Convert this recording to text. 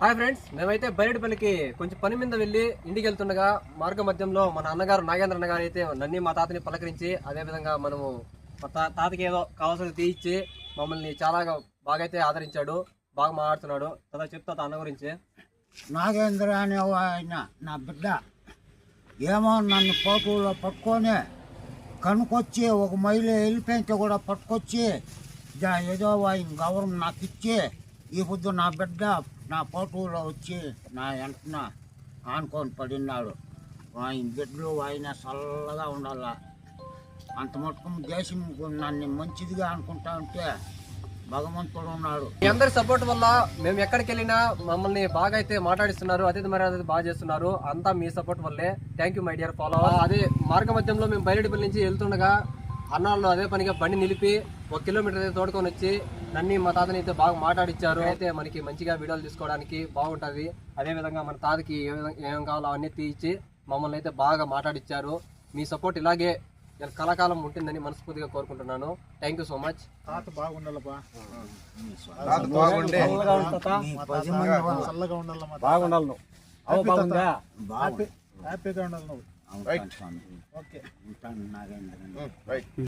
Hi friends మేమైతే బయటపల్లికి కొంచెం పని మీద వెళ్ళి ఇంటికి వెళ్తుండగా మార్గ మధ్యంలో మన అన్నగారు నాగేంద్ర అన్న గారు అయితే నన్ను మా తాతని పలకరించి అదేవిధంగా మనము మా తాతకి ఏదో కావాల్సింది తీయించి మమ్మల్ని చాలా బాగా అయితే ఆదరించాడు. బాగా మాట్లాడుతున్నాడు. కదా చెప్తా తా అన్న గురించి. నాగేంద్ర అనే ఆయన నా బిడ్డ. ఏమో నన్ను పోటులో పట్టుకొని కనుకొచ్చి ఒక మైలు వెళ్ళిపోయితే కూడా పట్టుకొచ్చి ఏదో ఆయన గౌరవం నాకు ఇచ్చి ఈ పొద్దు నా బిడ్డ నా పోటులో వచ్చి నా వెంటన ఆనుకొని పడినాడు. ఆయన బిడ్డలు ఆయన చల్లగా ఉండాల. అంత మటుకు దేశం నన్ను మంచిదిగా అనుకుంటా ఉంటే భగవంతుడు ఉన్నాడు. మీ అందరి సపోర్ట్ వల్ల మేము ఎక్కడికి వెళ్ళినా మమ్మల్ని బాగా అయితే మాట్లాడిస్తున్నారు అతిథి మర్యాద బాగా చేస్తున్నారు. అంతా మీ సపోర్ట్ వల్లే. Thank you my dear follow అదే మార్గ మధ్యంలో మేము బయలుదేరి నుంచి వెళ్తుండగా అన్నాళ్ళు అదే పనిగా బండి నిలిపి ఒక కిలోమీటర్ అయితే తోడుకొని వచ్చి నన్ను మా తాతని అయితే బాగా మాట్లాడిచ్చారు. అయితే మనకి మంచిగా వీడియోలు తీసుకోవడానికి బాగుంటది. అదే విధంగా మన తాతకి ఏ విధంగా ఏం కావాలో అవన్నీ తీయించి మమ్మల్ని అయితే బాగా మాట్లాడిచ్చారు. మీ సపోర్ట్ ఇలాగే కలకాలం ఉంటుందని మనస్ఫూర్తిగా కోరుకుంటున్నాను. Thank you so much. తాత బాగుండాలి నువ్వు. హ్యాపీగా ఉండాలి నువ్వు. right. Okay. Mm,